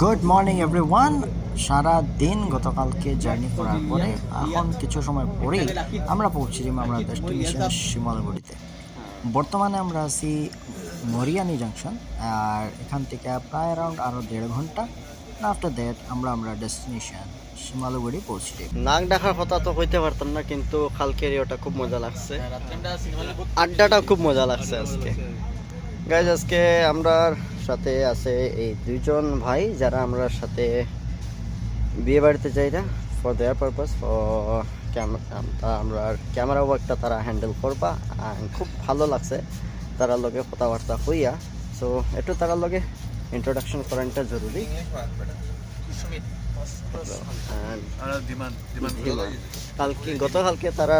Good morning everyone সারা দিন গতকালকে journey করার পরে এখন কিছু সময় পরেই আমরা পৌঁছেছি আমরা ডেস্টিনেশন শিমলগুড়িতে। বর্তমানে আমরা আছি মরিয়ানি জাংশন আর এখান থেকে প্রায় অ্যারাউন্ড আরও দেড় ঘণ্টা আফটার দ্যাট আমরা আমরা ডেস্টিনেশন শিমালুগুড়ি পৌঁছে যাই নাক ডাকার কথা তো কইতে পারতাম না কিন্তু কালকের ওটা খুব মজা লাগছে। আড্ডাটা খুব মজা লাগছে আজকে। গাইজ আজকে আমরা সাথে আছে এই দুইজন ভাই যারা আমরা সাথে বিয়ে বাড়িতে যাই না ফর দেয়ার পারপাস ক্যামেরা আমরা ক্যামেরা ওয়ার্কটা তারা হ্যান্ডেল করবা খুব ভালো লাগছে তারা লগে কথাবার্তা হইয়া সো একটু তারা লগে ইন্ট্রোডাকশন করাটা জরুরি। কালকে গতকালকে তারা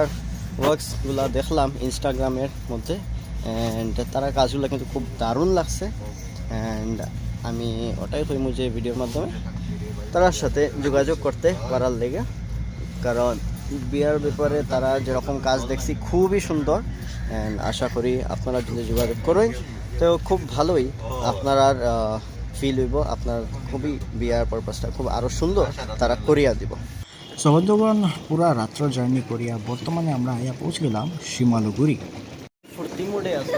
ওয়ার্কসগুলো দেখলাম ইনস্টাগ্রামের মধ্যে অ্যান্ড তারা কাজগুলো কিন্তু খুব দারুণ লাগছে অ্যান্ড আমি ওটাই কইম যে ভিডিওর মাধ্যমে। তার সাথে যোগাযোগ করতে পারার লেগে। কারণ বিয়ার ব্যাপারে তারা যেরকম কাজ দেখছি খুবই সুন্দর। অ্যান্ড আশা করি আপনারা যদি যোগাযোগ করেন তো খুব ভালোই আপনার ফিল হইব। আপনার খুবই বিয়ার পারপাসটা খুব আরও সুন্দর তারা করিয়া দিব। সহদ্যগণ পুরা রাত্র জার্নি করিয়া বর্তমানে আমরা আইয়া পৌঁছে গেলাম শিমালুগুড়ি ফুর্তি মুডে আছে।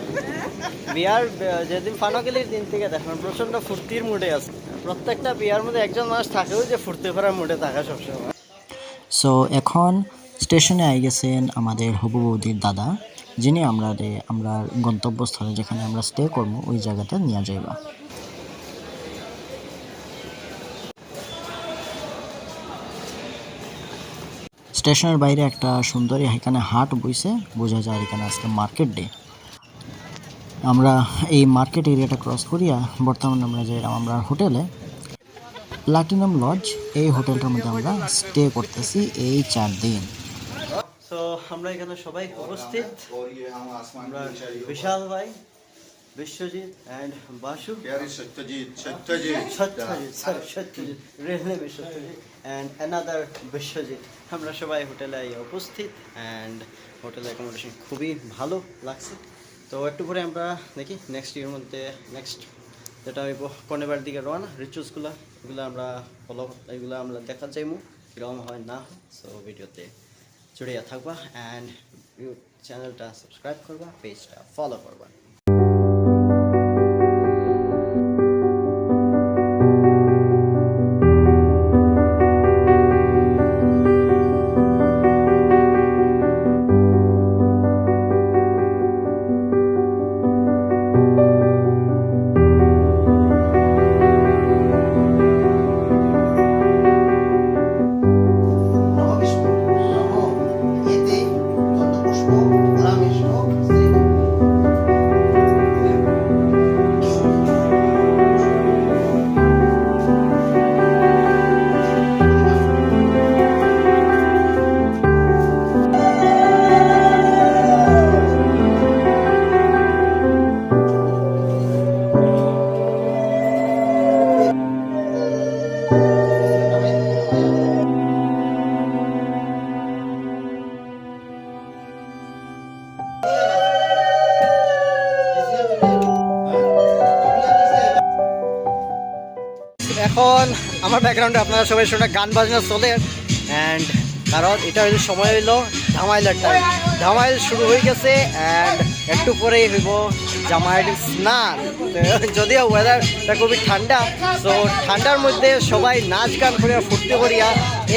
বিয়ার যেদিন ফানকেলির দিন থেকে দেখেন প্রচণ্ড ফুর্তির মুডে আছে। প্রত্যেকটা বিয়ার মধ্যে একজন মানুষ থাকেও যে ফুর্তি করার মুডে থাকা সবসময়। সো এখন স্টেশনে আই গেছেন আমাদের হবু বৌদির দাদা, যিনি আমরা আমরা গন্তব্যস্থলে যেখানে আমরা স্টে করব, ওই জায়গাটা নিয়ে যাইবা। স্টেশনের বাইরে একটা সুন্দরী এখানে হাট বইছে, বোঝা যায় এখানে আজকে মার্কেট ডে আমরা এই মার্কেট এরিয়াটা ক্রস করিয়া বর্তমানে আমরা যে আমরা হোটেলে প্লাটিনাম লজ এই হোটেলটার মধ্যে আমরা স্টে করতেছি এই চার দিন। তো আমরা এখানে সবাই উপস্থিত। আমরা বিশাল ভাই Biswajit and Basu. Satyajit, Satyajit. Satyajit? Sorry Satyajit name Satyajit. And another Biswajit. আমরা সবাই হোটেলে উপস্থিত অ্যান্ড হোটেল অ্যাকোমোডেশন খুবই ভালো লাগছে। তো একটু পরে আমরা দেখি নেক্সট ইয়ের মধ্যে নেক্সট যেটা হইব কনেবার দিকে রওনা রিচুয়ালসগুলো এগুলো আমরা ফলো এগুলো আমরা দেখা যাইমু, কীরকম হয় না। সো ভিডিওতে জড়িয়ে থাকবা অ্যান্ড চ্যানেলটা সাবস্ক্রাইব করবা পেজটা ফলো করবা। এখন আমার ব্যাকগ্রাউন্ডে আপনারা সবাই শুনে গান বাজনা চলে। অ্যান্ড কারণ এটা হইল সময় হইল ধামাইলের টাইম ধামাইল শুরু হয়ে গেছে অ্যান্ড একটু পরেই হইব জামাইয়ের স্নান। যদিও ওয়েদারটা খুবই ঠান্ডা তো ঠান্ডার মধ্যে সবাই নাচ গান করিয়া ফুর্তি করিয়া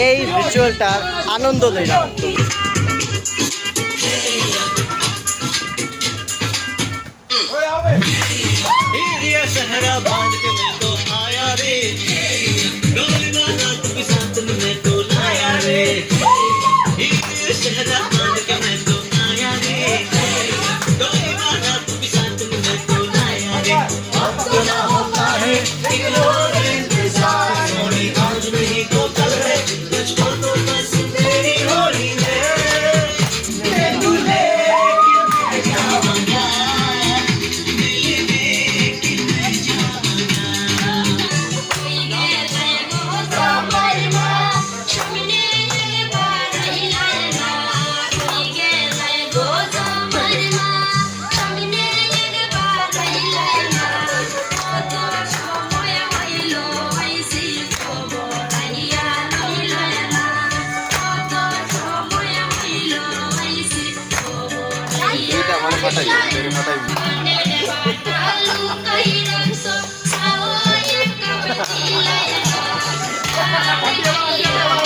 এই রিচুয়ালটার আনন্দ লইলাম। patay. Ito yung patay mo. Pati